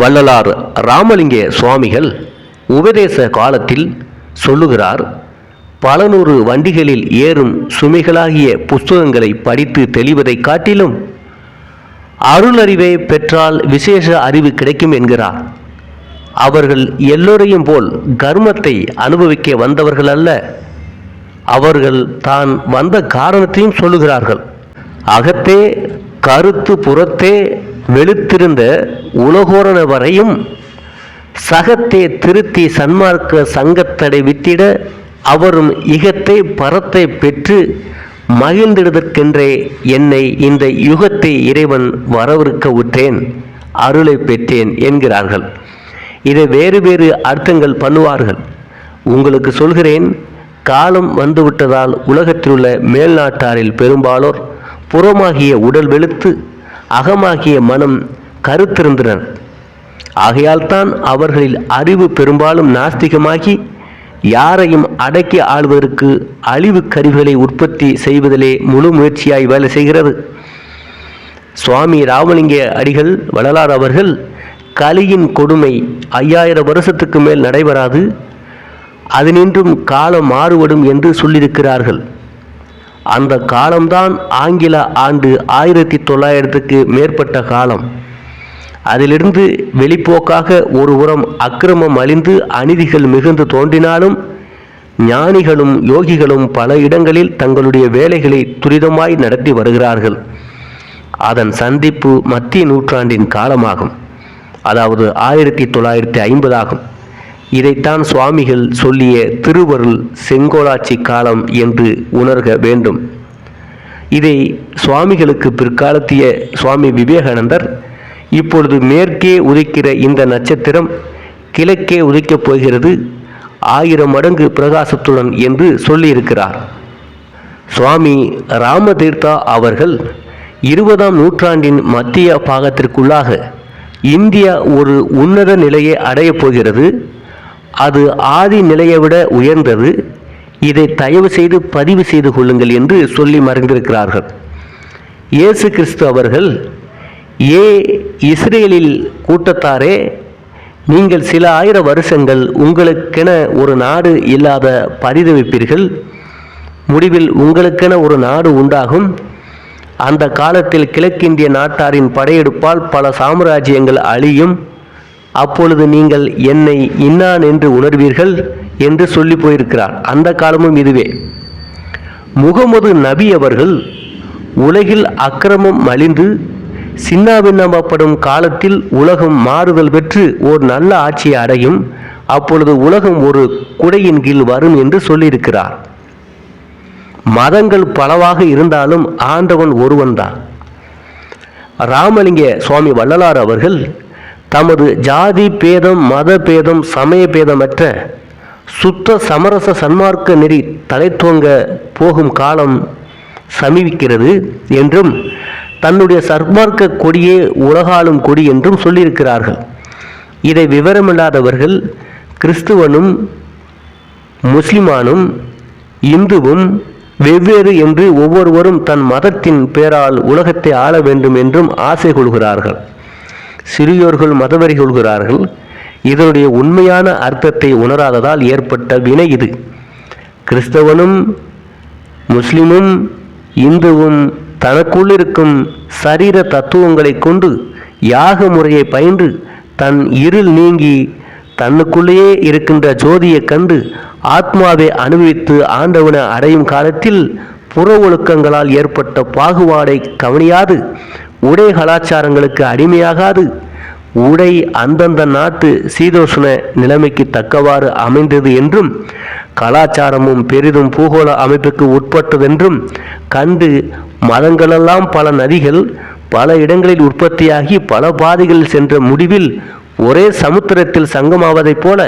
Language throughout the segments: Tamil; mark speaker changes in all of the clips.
Speaker 1: வள்ளலார் ராமலிங்க சுவாமிகள் உபதேச காலத்தில் சொல்லுகிறார் பல நூறு வண்டிகளில் ஏறும் சுமைகளாகிய புஸ்தகங்களை படித்து தெளிவதைக் காட்டிலும் அருளறிவை பெற்றால் விசேஷ அறிவு கிடைக்கும் என்கிறார். அவர்கள் எல்லோரையும் போல் கர்மத்தை அனுபவிக்க வந்தவர்கள் அல்ல அவர்கள் தான் வந்த காரணத்தையும் சொல்லுகிறார்கள். அகத்தே கருத்து புறத்தே வெளுத்திருந்த உலகோரண வரையும் சகத்தை திருத்தி சன்மார்க்க சங்கத்தடை வித்திட அவரும் இகத்தை பரத்தை பெற்று மகிழ்ந்திடுதற்கென்றே என்னை இந்த யுகத்தை இறைவன் வரவிருக்க உற்றேன் அருளை பெற்றேன் என்கிறார்கள். இதை வேறு வேறு அர்த்தங்கள் பண்ணுவார்கள். உங்களுக்கு சொல்கிறேன் காலம் வந்துவிட்டதால் உலகத்தில் உள்ள மேல்நாட்டாரில் பெரும்பாலோர் புறமாகிய உடல் வெளுத்து அகமாகிய மனம் கருத்திருந்தனர். ஆகையால் தான் அவர்களில் அறிவு பெரும்பாலும் நாஸ்திகமாகி யாரையும் அடக்கி ஆள்வதற்கு அழிவு கருவிகளை உற்பத்தி செய்வதிலே முழு முயற்சியாய் வேலை செய்கிறது. சுவாமி ராமலிங்க அடிகள் வள்ளலார் அவர்கள் கலியின் கொடுமை ஐயாயிரம் வருஷத்துக்கு மேல் நடைபெறாது அதனின்றும் காலம் மாறுபடும் என்று சொல்லியிருக்கிறார்கள். அந்த காலம்தான் ஆங்கில ஆண்டு ஆயிரத்தி தொள்ளாயிரத்துக்கு மேற்பட்ட காலம். அதிலிருந்து வெளிப்போக்காக ஒரு உரம் அக்கிரமம் அழிந்து அநீதிகள் மிகுந்து தோன்றினாலும் ஞானிகளும் யோகிகளும் பல இடங்களில் தங்களுடைய வேலைகளை துரிதமாய் நடத்தி வருகிறார்கள். அதன் சந்திப்பு மத்திய நூற்றாண்டின் காலமாகும். அதாவது ஆயிரத்தி தொள்ளாயிரத்தி ஐம்பதாகும். இதைத்தான் சுவாமிகள் சொல்லிய திருவருள் செங்கோலாட்சி காலம் என்று உணர்க வேண்டும். இதை சுவாமிகளுக்கு பிற்காலத்திய சுவாமி விவேகானந்தர் இப்பொழுது மேற்கே உதிக்கிற இந்த நட்சத்திரம் கிழக்கே உதிக்கப் போகிறது ஆயிரம் மடங்கு பிரகாசத்துடன் என்று சொல்லியிருக்கிறார். சுவாமி ராமதீர்த்தா அவர்கள் இருபதாம் நூற்றாண்டின் மத்திய பாகத்திற்குள்ளாக இந்தியா ஒரு உன்னத நிலையை அடையப் போகிறது. அது ஆதி நிலையை விட உயர்ந்தது. இதை தயவு செய்து பதிவு செய்து கொள்ளுங்கள் என்று சொல்லி மறைந்திருக்கிறார்கள். இயேசு கிறிஸ்து அவர்கள் ஏ இஸ்ரேலில் கூட்டத்தாரே நீங்கள் சில ஆயிரம் வருஷங்கள் உங்களுக்கென ஒரு நாடு இல்லாத பரிதவிப்பீர்கள். முடிவில் உங்களுக்கென ஒரு நாடு உண்டாகும். அந்த காலத்தில் கிழக்கிந்திய நாட்டாரின் படையெடுப்பால் பல சாம்ராஜ்யங்கள் அழியும். அப்பொழுது நீங்கள் என்னை இன்னான் என்று உணர்வீர்கள் என்று சொல்லி போயிருக்கிறார். அந்த காலமும் இதுவே. முகமது நபி அவர்கள் உலகில் அக்கிரமம் மலிந்து சின்னாபின்னமாப்படும் காலத்தில் உலகம் மாறுதல் பெற்று ஓர் நல்ல ஆட்சியை அடையும். அப்பொழுது உலகம் ஒரு குடையின் கீழ் வரும் என்று சொல்லியிருக்கிறார். மதங்கள் பலவாக இருந்தாலும் ஆண்டவன் ஒருவன்தான். ராமலிங்க சுவாமி வள்ளலார் அவர்கள் தமது ஜாதி பேதம் மத பேதம் சமய பேதமற்ற சுத்த சமரச சன்மார்க்க நெறி தலைத்துவங்க போகும் காலம் சமீபிக்கிறது என்றும் தன்னுடைய சர்மார்க்க கொடியே உலகாலும் கொடி என்றும் சொல்லியிருக்கிறார்கள். இதை விவரமில்லாதவர்கள் கிறிஸ்துவனும் முஸ்லிமானும் இந்துவும் வெவ்வேறு என்று ஒவ்வொருவரும் தன் மதத்தின் பேரால் உலகத்தை ஆள வேண்டும் என்றும் ஆசை கொள்கிறார்கள். சிறியோர்கள் மதவெறி கொள்கிறார்கள். இதனுடைய உண்மையான அர்த்தத்தை உணராததால் ஏற்பட்ட வினை இது. கிறிஸ்தவனும் முஸ்லிமும் இந்துவும் தனக்குள்ளிருக்கும் சரீர தத்துவங்களை கொண்டு யாக முறையை பயின்று தன் இருள் நீங்கி தன்னுக்குள்ளேயே இருக்கின்ற ஜோதியை கண்டு ஆத்மாவை அனுபவித்து ஆண்டவனை அடையும் காலத்தில் புற ஒழுக்கங்களால் ஏற்பட்ட பாகுபாடை கவனியாது. உடை கலாச்சாரங்களுக்கு அடிமையாகாது. உடை அந்தந்த நாட்டு சீதோஷ்ண நிலைமைக்கு தக்கவாறு அமைந்தது என்றும் கலாச்சாரமும் பெரிதும் பூகோள அமைப்புக்கு உட்பட்டதென்றும் கண்டு மதங்களெல்லாம் பல நதிகள் பல இடங்களில் உற்பத்தியாகி பல பாதைகளில் சென்ற முடிவில் ஒரே சமுத்திரத்தில் சங்கமாவதைப் போல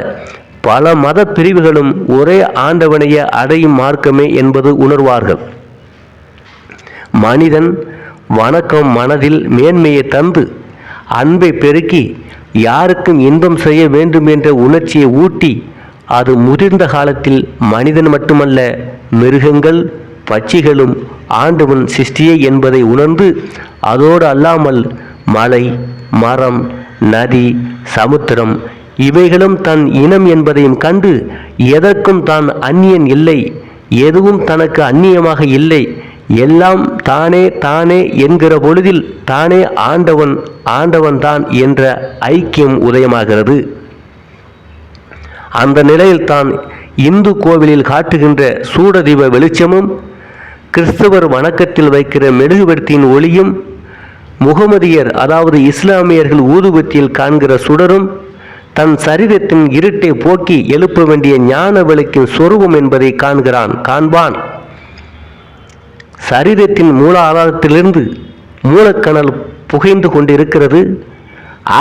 Speaker 1: பல மத பிரிவுகளும் ஒரே ஆண்டவனைய அடையும் மார்க்கமே என்பது உணர்வார்கள். மனிதன் வணக்கம் மனதில் மேன்மையை தந்து அன்பை பெருக்கி யாருக்கும் இன்பம் செய்ய வேண்டும் என்ற உணர்ச்சியை ஊட்டி அது முதிர்ந்த காலத்தில் மனிதன் மட்டுமல்ல மிருகங்கள் பட்சிகளும் ஆண்டவன் சிருஷ்டியே என்பதை உணர்ந்து அதோடு அல்லாமல் மலை மரம் நதி சமுத்திரம் இவைகளும் தன் இனம் என்பதையும் கண்டு எதற்கும் தான் அந்நியன் இல்லை எதுவும் தனக்கு அந்நியமாக இல்லை எல்லாம் தானே தானே என்கிற பொழுதில் தானே ஆண்டவன் ஆண்டவன்தான் என்ற ஐக்கியம் உதயமாகிறது. அந்த நிலையில் தான் இந்து கோவிலில் காட்டுகின்ற சூடதீப வெளிச்சமும் கிறிஸ்தவர் வணக்கத்தில் வைக்கிற மெழுகுவர்த்தியின் ஒளியும் முகமதியர் அதாவது இஸ்லாமியர்கள் ஊதுபத்தியில் காண்கிற சுடரும் தன் சரீரத்தின் இருட்டை போக்கி எழுப்ப வேண்டிய ஞான விளக்கின் சொருபம் என்பதை காண்கிறான் காண்பான். சரீரத்தின் மூல ஆதாரத்திலிருந்து மூலக்கணல் புகைந்து கொண்டிருக்கிறது.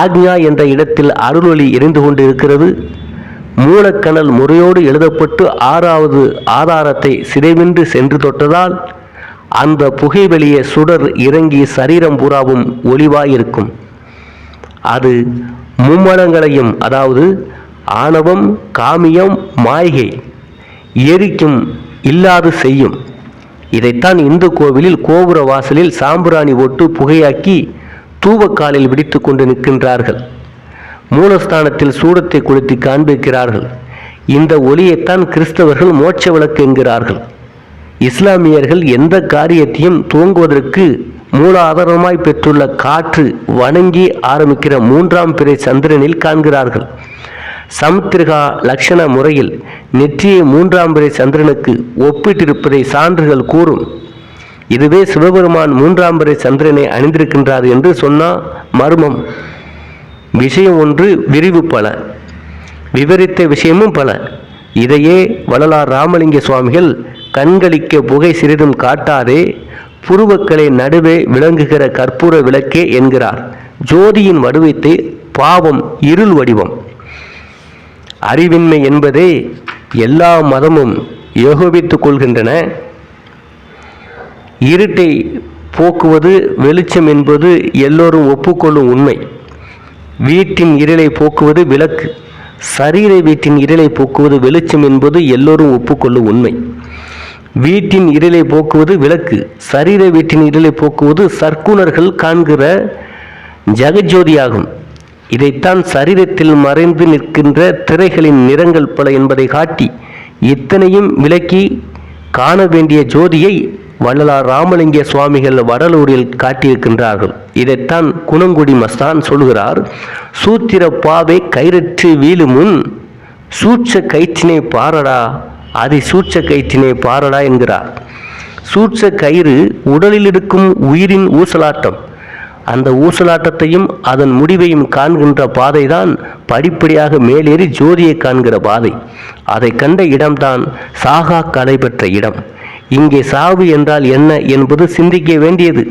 Speaker 1: ஆக்ஞா என்ற இடத்தில் அருளொளி எரிந்து கொண்டிருக்கிறது. மூலக்கணல் முறையோடு எழுதப்பட்டு ஆறாவது ஆதாரத்தை சிதைவின்றி சென்று தொட்டதால் அந்த புகை வெளியே சுடர் இறங்கி சரீரம் பூராவும் ஒளிவாயிருக்கும். அது மும்மலங்களையும் அதாவது ஆணவம் காமியம் மாய்கை எரிக்கும் இல்லாது செய்யும். இதைத்தான் இந்து கோவிலில் கோபுர வாசலில் சாம்பிராணி ஒட்டு புகையாக்கி தூவக்காலில் விடித்து கொண்டு நிற்கின்றார்கள். மூலஸ்தானத்தில் சூடத்தை கொளுத்தி காண்பிக்கிறார்கள். இந்த ஒளியைத்தான் கிறிஸ்தவர்கள் மோட்ச விளக்கு என்கிறார்கள். இஸ்லாமியர்கள் எந்த காரியத்தையும் துவங்குவதற்கு மூல ஆதாரமாய் பெற்றுள்ள காற்று வணங்கி ஆரம்பிக்கிற மூன்றாம் பிறை சந்திரனில் காண்கிறார்கள். சமுத்திரிகா லட்சண முறையில் நெற்றியை மூன்றாம் பிறை சந்திரனுக்கு ஒப்பிட்டிருப்பதை சான்றுகள் கூறும். இதுவே சிவபெருமான் மூன்றாம் பிறை சந்திரனை அணிந்திருக்கின்றார் என்று சொன்னால் மர்மம். விஷயம் ஒன்று விரிவு பல. விவரித்த விஷயமும் பல. இதையே வள்ளலார் ராமலிங்க சுவாமிகள் கண்களிக்க புகை சிறிதும் காட்டாதே புருவக்களை நடுவே விளங்குகிற கற்பூர விளக்கே என்கிறார். ஜோதியின் வடிவத்தை பாவம் இருள் வடிவம். அறிவின்மை என்பதே எல்லா மதமும் ஏகோபித்துக் கொள்கின்றன. இருட்டை போக்குவது வெளிச்சம் என்பது எல்லோரும் ஒப்புக்கொள்ளும் உண்மை. வீட்டின் இருளை போக்குவது விளக்கு. சரீர வீட்டின் இருளை போக்குவது வெளிச்சம் என்பது எல்லோரும் ஒப்புக்கொள்ளும் உண்மை. வீட்டின் இருளை போக்குவது விளக்கு. சரீர வீட்டின் இருளை போக்குவது சர்க்குணர்கள் காண்கிற ஜெகஜோதியாகும். இதைத்தான் சரீரத்தில் மறைந்து நிற்கின்ற திரைகளின் நிறங்கள் பல என்பதை காட்டி இத்தனையும் விளக்கி காண வேண்டிய ஜோதியை வள்ளலார் ராமலிங்க சுவாமிகள் வடலூரில் காட்டியிருக்கின்றார்கள். இதைத்தான் குணங்குடி மஸ்தான் சொல்கிறார். சூத்திர பாவை கயிறற்று வீழுமுன் சூட்ச கயிற்றினை பாரடா அதி சூட்ச கயிற்றினை பாரடா என்கிறார். சூட்ச கயிறு உடலில் இருக்கும் உயிரின் ஊசலாட்டம். அந்த ஊசலாட்டத்தையும் அதன் முடிவையும் காண்கின்ற பாதைதான் படிப்படியாக மேலேறி ஜோதியை காண்கிற பாதை. அதை கண்ட இடம்தான் சாகா கலை பெற்ற இடம். இங்கே சாவு என்றால் என்ன என்பது சிந்திக்க வேண்டியது.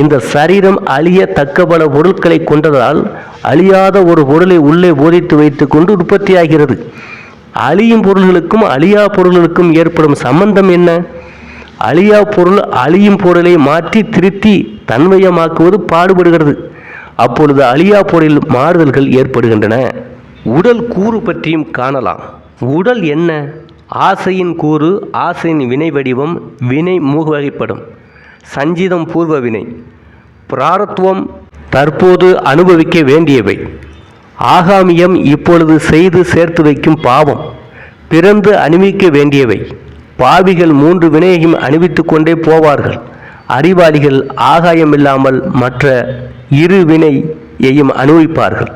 Speaker 1: இந்த சரீரம் அழிய தக்க பல பொருட்களை கொண்டதால் அழியாத ஒரு பொருளை உள்ளே போதித்து வைத்துக்கொண்டு உற்பத்தியாகிறது. அழியும் பொருள்களுக்கும் அழியா பொருள்களுக்கும் ஏற்படும் சம்பந்தம் என்ன? அழியா பொருள் அழியும் பொருளை மாற்றி திருத்தி தன்மயமாக்குவது பாடுபடுகிறது. அப்பொழுது அழியா பொருளில் மாறுதல்கள் ஏற்படுகின்றன. உடல் கூறு பற்றியும் காணலாம். உடல் என்ன? ஆசையின் கூறு ஆசையின் வினை வடிவம் வினை மூவகைப்படும் சஞ்சிதம் பூர்வ வினை. பிராரத்துவம் தற்போது அனுபவிக்க வேண்டியவை. ஆகாமியம் இப்பொழுது செய்து சேர்த்து வைக்கும் பாவம். பிறந்து அனுபவிக்க வேண்டியவை. பாவிகள் மூன்று வினையையும் அணிவித்துக் கொண்டே போவார்கள். அறிவாளிகள் ஆகாயமில்லாமல் மற்ற இரு வினையையும் அனுபவிப்பார்கள்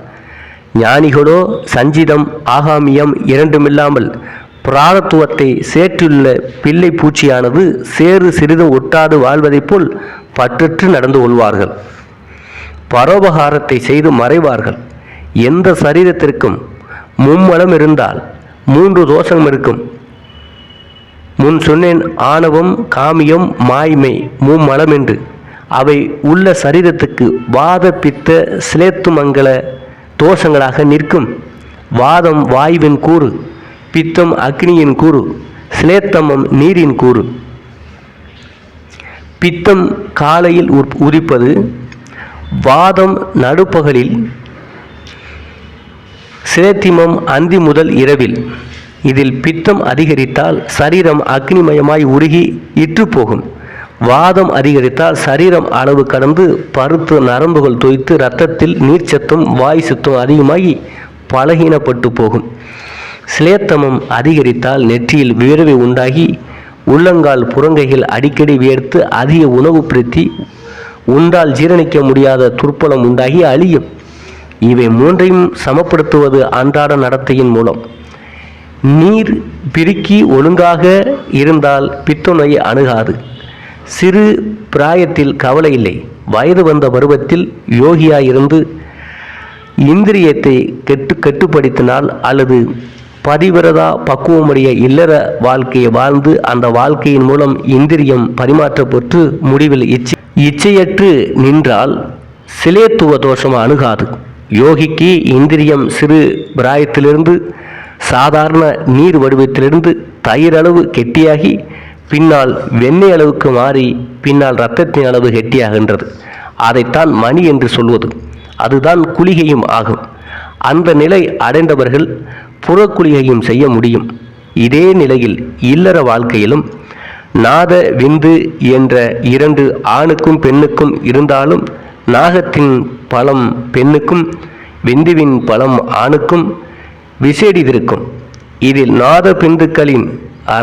Speaker 1: ஞானிகளோ சஞ்சிதம் ஆகாமியம் இரண்டுமில்லாமல் பிராரத்துவத்தை சேற்றுள்ள பிள்ளை பூச்சியானது சேறு சிறிதும் ஒட்டாது வாழ்வதைப் போல் பற்றற்று நடந்து கொள்வார்கள். பரோபகாரத்தை செய்து மறைவார்கள். எந்த சரீரத்திற்கும் மும்மலம் இருந்தால் மூன்று தோஷம் இருக்கும். முன் சொன்னேன் ஆணவம் காமியம் மாய்மை மும்மலம் என்று அவை உள்ள சரீரத்துக்கு வாத பித்த சிலேத்துமங்கல தோஷங்களாக நிற்கும். வாதம் வாயுவின் கூறு பித்தம் அக்னியின் கூறு சிலேத்தமம் நீரின் கூறு. பித்தம் காலையில் உதிப்பது வாதம் நடுப்பகலில் சிலேத்திமம் அந்தி முதல் இரவில். இதில் பித்தம் அதிகரித்தால் சரீரம் அக்னிமயமாய் உருகி இற்று போகும் வாதம் அதிகரித்தால் சரீரம் அளவு கடந்து பருத்து நரம்புகள் தொய்த்து இரத்தத்தில் நீர்ச்சத்தும் வாய் சத்தும் அதிகமாகி பலகீனப்பட்டு போகும். சிலேத்தமம் அதிகரித்தால் நெற்றியில் வியர்வை உண்டாகி உள்ளங்கால் புறங்கைகள் அடிக்கடி வியர்த்து அதிக உணவு பிரத்தி உண்டால் ஜீரணிக்க முடியாத துர்ப்பலம் உண்டாகி அழியும். இவை மூன்றையும் சமப்படுத்துவது அன்றாட நடத்தையின் மூலம். நீர் பிரிக்கி ஒழுங்காக இருந்தால் பித்தநோய் அணுகாது. சிறு பிராயத்தில் கவலை இல்லை. வயது வந்த பருவத்தில் யோகியாயிருந்து இந்திரியத்தை கெட்டு கட்டுப்படுத்தினால் அல்லது பதிவிரதா பக்குவமுடைய இல்லற வாழ்க்கையை வாழ்ந்து அந்த வாழ்க்கையின் மூலம் இந்திரியம் பரிமாற்றப்பட்டு முடிவில் இச்சை இச்சையற்று நின்றால் சிலேத்துவ தோஷம் அணுகாது. யோகிக்கு இந்திரியம் சிறு பிராயத்திலிருந்து சாதாரண நீர் வடிவத்திலிருந்து தயிர் அளவு கெட்டியாகி பின்னால் வெண்ணெய் அளவுக்கு மாறி பின்னால் இரத்தத்தின் அளவு கெட்டியாகின்றது. அதைத்தான் மணி என்று சொல்வது. அதுதான் குளிகையும் ஆகும். அந்த நிலை அடைந்தவர்கள் புறக்குளிகையும் செய்ய முடியும். இதே நிலையில் இல்லற வாழ்க்கையிலும் நாத விந்து என்ற இரண்டு ஆணுக்கும் பெண்ணுக்கும் இருந்தாலும் நாகத்தின் பலம் பெண்ணுக்கும் விந்துவின் பலம் ஆணுக்கும் விசேடித்திருக்கும். இதில் நாத பிந்துக்களின்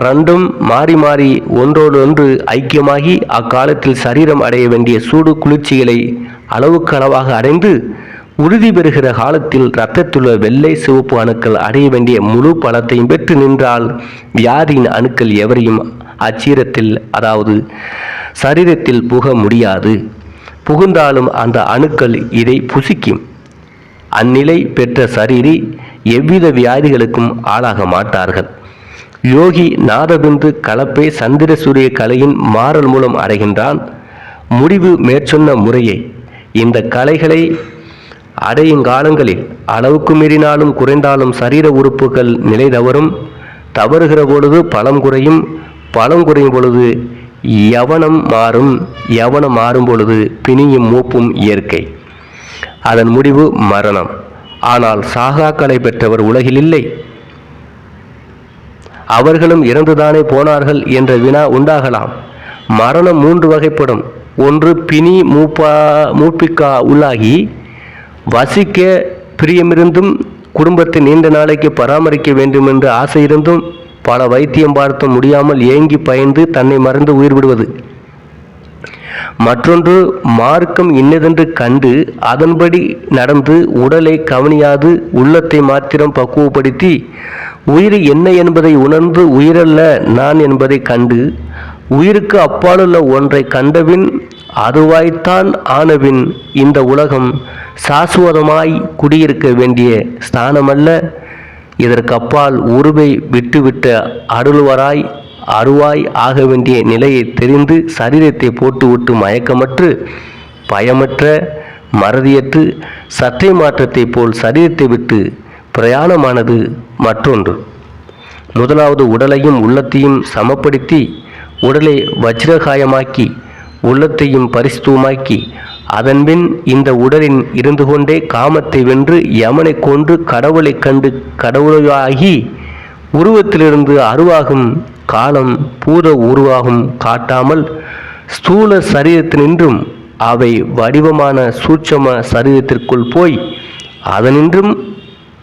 Speaker 1: ரெண்டும் மாறி மாறி ஒன்றோடொன்று ஐக்கியமாகி அக்காலத்தில் சரீரம் அடைய வேண்டிய சூடு குளிர்ச்சிகளை அளவுக்கு அளவாக அடைந்து உறுதி பெறுகிற காலத்தில் இரத்தத்துள்ள வெள்ளை சிவப்பு அணுக்கள் அடைய வேண்டிய முழு பலத்தையும் பெற்று நின்றால் வியாதியின் அணுக்கள் எவரையும் அச்சீரத்தில் அதாவது சரீரத்தில் புக முடியாது. புகுந்தாலும் அந்த அணுக்கள் இதை புசிக்கும். அந்நிலை பெற்ற சரீரி எவ்வித வியாதிகளுக்கும் ஆளாக மாட்டார்கள். யோகி நாதபிந்து கலப்பை சந்திர சூரிய கலையின் மாறல் மூலம் அடைகின்றான். முடிவு மேற்சொன்ன முறையை இந்த கலைகளை அடையும் காலங்களில் அளவுக்கு மீறினாலும் குறைந்தாலும் சரீர உறுப்புகள் நிலை தவறும் தவறுகிற பொழுது பலம் குறையும் பலம் குறையும் பொழுது யவனம் மாறும் யவனம் மாறும் பொழுது பிணியும் மூப்பும் இயற்கை. அதன் முடிவு மரணம். ஆனால் சாகாக்களை பெற்றவர் உலகில் இல்லை அவர்களும் இறந்துதானே போனார்கள் என்ற வினா உண்டாகலாம். மரணம் மூன்று வகைப்படும். ஒன்று பிணி மூப்பா மூப்பிக்கா உள்ளாகி வசிக்க பிரியமிருந்தும் குடும்பத்தை நீண்ட நாளைக்கு பராமரிக்க வேண்டும் என்று ஆசை இருந்தும் பல வைத்தியம் பார்த்த முடியாமல் ஏங்கி பயந்து தன்னை மறந்து உயிர் விடுவது. மற்றொன்று மார்க்கம் இன்னதென்று கண்டு அதன்படி நடந்து உடலை கவனியாது உள்ளத்தை மாத்திரம் பக்குவப்படுத்தி உயிர் என்ன என்பதை உணர்ந்து உயிரல்ல நான் என்பதை கண்டு உயிருக்கு அப்பாலுள்ள ஒன்றை கண்டபின் அதுவாய்த்தான் ஆனபின் இந்த உலகம் சாஸ்வதமாய் குடியிருக்க வேண்டிய ஸ்தானமல்ல. இதற்கு அப்பால் உருவை விட்டுவிட்ட அருள்வராய் அருவாய் ஆக வேண்டிய நிலையை தெரிந்து சரீரத்தை போட்டுவிட்டு மயக்கமற்று பயமற்ற மறதியற்று சற்றை மாற்றத்தைப் போல் சரீரத்தை விட்டு பிரயாணமானது மற்றொன்று. முதலாவது உடலையும் உள்ளத்தையும் சமப்படுத்தி உடலை வஜ்ரகாயமாக்கி உள்ளத்தையும் பரிசுத்தமாக்கி அதன்பின் இந்த உடலின் இருந்து கொண்டே காமத்தை வென்று யமனை கொன்று கடவுளைக் கண்டு கடவுளாகி உருவத்திலிருந்து அருவாகும் காலம் பூத உருவாகும் காட்டாமல் ஸ்தூல சரீரத்தினின்றும் அவை வடிவமான சூட்சம சரீரத்திற்குள் போய் அதனின்றும்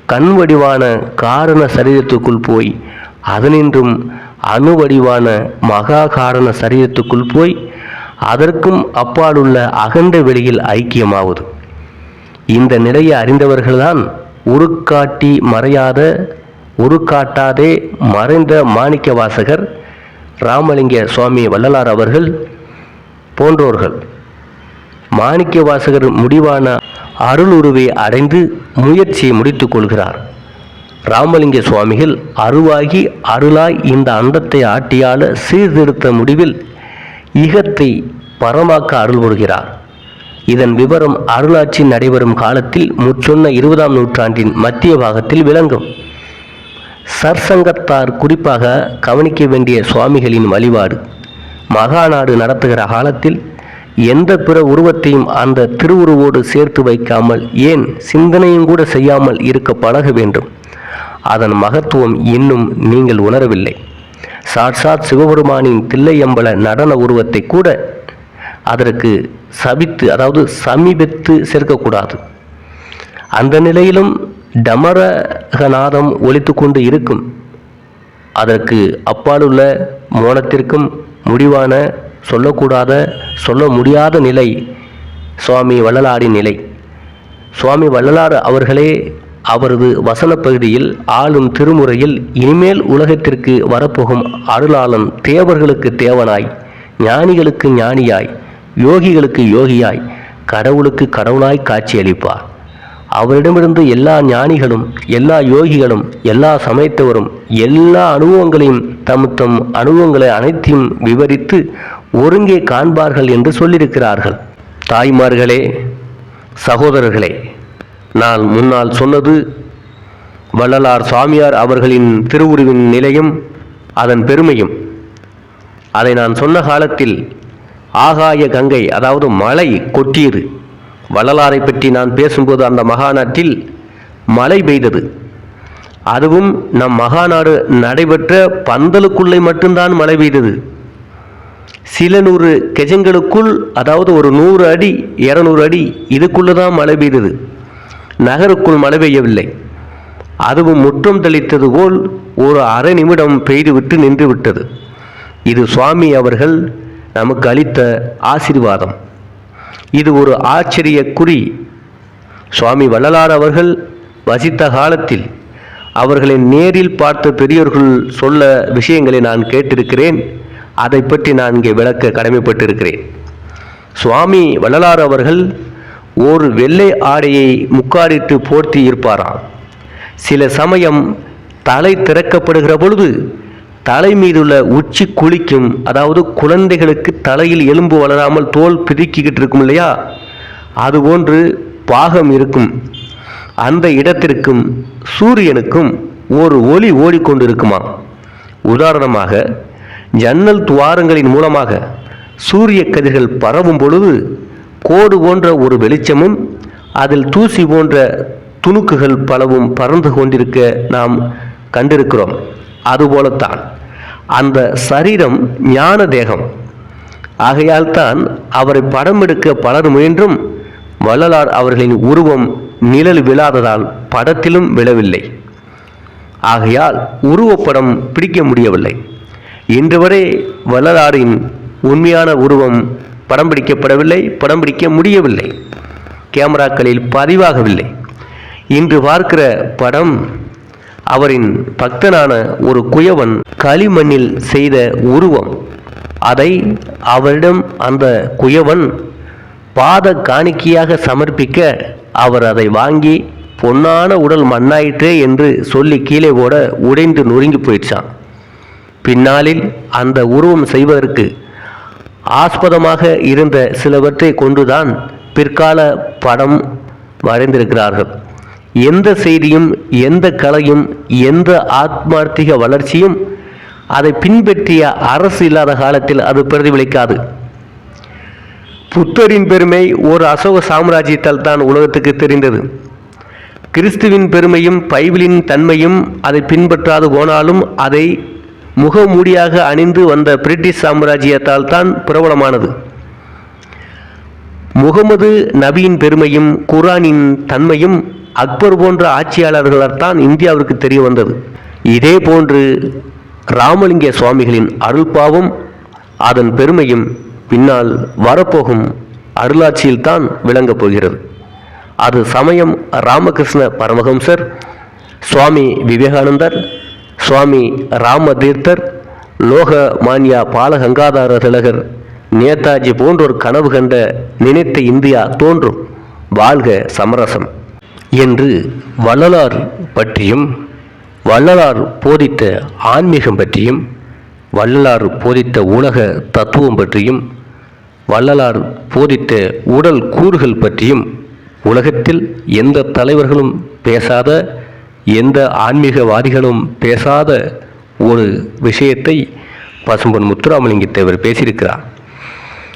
Speaker 1: கண் வடிவான காரண சரீரத்துக்குள் போய் அதனின்றும் அணு வடிவான மகா காரண சரீரத்துக்குள் போய் அதற்கும் அப்பாலுள்ள அகண்ட வெளியில் ஐக்கியமாவது. இந்த நிலையை அறிந்தவர்கள்தான் உருக்காட்டி மறையாத உருக்காட்டாதே மறைந்த மாணிக்க வாசகர் ராமலிங்க சுவாமி வள்ளலார் அவர்கள் போன்றோர்கள். மாணிக்க வாசகர் முடிவான அருளுருவை அடைந்து முயற்சியை முடித்துக் கொள்கிறார். ராமலிங்க சுவாமிகள் அருவாகி அருளாய் இந்த அண்டத்தை ஆட்டியால சீர்திருத்த முடிவில் இகத்தை பரமாக்க அருள் புரிகிறார். இதன் விவரம் அருளாட்சி நடைபெறும் காலத்தில் முற்சொன்ன இருபதாம் நூற்றாண்டின் மத்திய பாகத்தில் விளங்கும். சர்சங்கத்தார் குறிப்பாக கவனிக்க வேண்டிய சுவாமிகளின் வழிபாடு. மகாநாடு நடத்துகிற காலத்தில் எந்த பிற உருவத்தையும் அந்த திருவுருவோடு சேர்த்து வைக்காமல் ஏன் சிந்தனையும் கூட செய்யாமல் இருக்க பழக வேண்டும். அதன் மகத்துவம் இன்னும் நீங்கள் உணரவில்லை. சாட்சாத் சிவபெருமானின் தில்லையம்பல நடன உருவத்தை கூட அதற்கு சபித்து அதாவது சமீபத்து சேர்க்கக்கூடாது. அந்த நிலையிலும் டமரகநாதம் ஒழித்து கொண்டு இருக்கும். அதற்கு அப்பாலுள்ள மோனத்திற்கும் முடிவான சொல்லக்கூடாத சொல்ல முடியாத நிலை சுவாமி வள்ளலாரின் நிலை. சுவாமி வள்ளலார் அவர்களே அவரது வசன பகுதியில் ஆளும் திருமுறையில் இனிமேல் உலகத்திற்கு வரப்போகும் அருளாளன் தேவர்களுக்கு தேவனாய் ஞானிகளுக்கு ஞானியாய் யோகிகளுக்கு யோகியாய் கடவுளுக்கு கடவுளாய் காட்சியளிப்பார். அவரிடமிருந்து எல்லா ஞானிகளும் எல்லா யோகிகளும் எல்லா சமயத்தவரும் எல்லா அனுபவங்களையும் தம் தம் அனுபவங்களை அனைத்தையும் விவரித்து ஒருங்கே காண்பார்கள் என்று சொல்லியிருக்கிறார்கள். தாய்மார்களே சகோதரர்களே நான் முன்னால் சொன்னது வள்ளலார் சுவாமியார் அவர்களின் திருவுருவின் நிலையும் அதன் பெருமையும். அதை நான் சொன்ன காலத்தில் ஆகாய கங்கை அதாவது மழை கொட்டியது. வள்ளலாரை பற்றி நான் பேசும்போது அந்த மகாநாட்டில் மழை பெய்தது. அதுவும் நம் மகாநாடு நடைபெற்ற பந்தலுக்குள்ளே மட்டும்தான் மழை பெய்தது. சில நூறு கெஜங்களுக்குள் அதாவது ஒரு நூறு அடி இரநூறு அடி இதுக்குள்ளே தான் மழை பெய்தது. நகருக்குள் மழை பெய்யவில்லை. அதுவும் முற்றம் தெளித்தது போல் ஒரு அரை நிமிடம் பெய்துவிட்டு நின்றுவிட்டது. இது சுவாமி அவர்கள் நமக்கு அளித்த ஆசீர்வாதம். இது ஒரு ஆச்சரிய குறி. சுவாமி வள்ளலார் அவர்கள் வசித்த காலத்தில் அவர்களை நேரில் பார்த்த பெரியோர்கள் சொல்ல விஷயங்களை நான் கேட்டிருக்கிறேன். அதை பற்றி நான் இங்கே விளக்க கடமைப்பட்டிருக்கிறேன். சுவாமி வள்ளலார் அவர்கள் ஒரு வெள்ளை ஆடையை முக்காடிட்டு போர்த்தி இருப்பாராம். சில சமயம் தலை திறக்கப்படுகிற பொழுது தலை மீதுள்ள உச்சி குளிக்கும் அதாவது குழந்தைகளுக்கு தலையில் எலும்பு வளராமல் தோல் பிதுக்கிக்கிட்டு இருக்கும் இல்லையா? அதுபோன்று பாகம் இருக்கும். அந்த இடத்திற்கும் சூரியனுக்கும் ஒரு ஒளி ஓடிக்கொண்டிருக்குமா? உதாரணமாக ஜன்னல் துவாரங்களின் மூலமாக சூரிய கதிர்கள் பரவும் பொழுது கோடு போன்ற ஒரு வெளிச்சமும் அதில் தூசி போன்ற துணுக்குகள் பலவும் பறந்து கொண்டிருக்க நாம் கண்டிருக்கிறோம். அதுபோலத்தான். அந்த சரீரம் ஞான தேகம் ஆகையால் தான் அவரை படம் எடுக்க பலர் முயன்றும் வள்ளலார் அவர்களின் உருவம் நிழல் விழாததால் படத்திலும் விழவில்லை. ஆகையால் உருவப்படம் பிடிக்க முடியவில்லை. இன்று வரை வள்ளலாரின் உண்மையான உருவம் படம் பிடிக்கப்படவில்லை படம் பிடிக்க முடியவில்லை. கேமராக்களில் பதிவாகவில்லை. இன்று பார்க்கிற படம் அவரின் பக்தனான ஒரு குயவன் களிமண்ணில் செய்த உருவம். அதை அவரிடம் அந்த குயவன் பாத காணிக்கையாக சமர்ப்பிக்க அவர் அதை வாங்கி பொன்னான உடல் மண்ணாயிற்றே என்று சொல்லி கீழே ஓட உடைந்து நொறுங்கி போயிடுச்சான். பின்னாளில் அந்த உருவம் செய்வதற்கு ஆஸ்பதமாக இருந்த சிலவற்றை கொண்டுதான் பிற்கால படம் வரைந்திருக்கிறார்கள். எந்த செய்தியும் எந்த கலையும் எந்த ஆத்மார்த்திக வளர்ச்சியும் அதை பின்பற்றிய அரசு இல்லாத காலத்தில் அது பிரதிபலிக்காது. புத்தரின் பெருமை ஒரு அசோக சாம்ராஜ்யத்தால் தான் உலகத்துக்கு தெரிந்தது. கிறிஸ்துவின் பெருமையும் பைபிளின் தன்மையும் அதை பின்பற்றாது போனாலும் அதை முகமூடியாக அணிந்து வந்த பிரிட்டிஷ் சாம்ராஜ்யத்தால் தான் பிரபலமானது. முகமது நபியின் பெருமையும் குரானின் தன்மையும் அக்பர் போன்ற ஆட்சியாளர்களால் தான் இந்தியாவிற்கு தெரிய வந்தது. இதே போன்று ராமலிங்க சுவாமிகளின் அருள்பாவும் அதன் பெருமையும் பின்னால் வரப்போகும் அருளாட்சியில்தான் விளங்கப் போகிறது. அது சமயம் ராமகிருஷ்ண பரமஹம்சர் சுவாமி விவேகானந்தர் சுவாமி ராமதீர்த்தர் லோக மான்யா பாலகங்காதார திலகர் நேதாஜி போன்றோர் கனவு கண்ட நினைத்த இந்தியா தோன்றும். வாழ்க சமரசம். என்று வள்ளலார் பற்றியும் வள்ளலார் போதித்த ஆன்மீகம் பற்றியும் வள்ளலார் போதித்த உலக தத்துவம் பற்றியும் வள்ளலார் போதித்த உடல் கூறுகள் பற்றியும் உலகத்தில் எந்த தலைவர்களும் பேசாத எந்த ஆன்மீகவாதிகளும் பேசாத ஒரு விஷயத்தை பசும்பொன் முத்துராமலிங்க தேவர் பேசியிருக்கிறார்.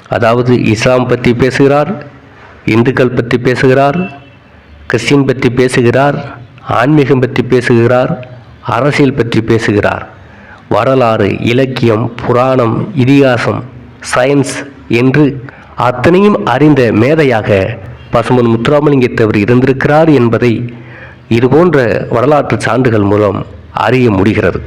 Speaker 1: அதாவது இஸ்லாம் பற்றி பேசுகிறார் இந்துக்கள் பற்றி பேசுகிறார் கிறிஸ்டின் பற்றி பேசுகிறார் ஆன்மீகம் பற்றி பேசுகிறார் அரசியல் பற்றி பேசுகிறார். வரலாறு இலக்கியம் புராணம் இதிகாசம் சயின்ஸ் என்று அத்தனையும் அறிந்த மேதையாக பசுமன் முத்துராமலிங்கத்தவர் இருந்திருக்கிறார் என்பதை இதுபோன்ற வரலாற்று சான்றுகள் மூலம் அறிய முடிகிறது.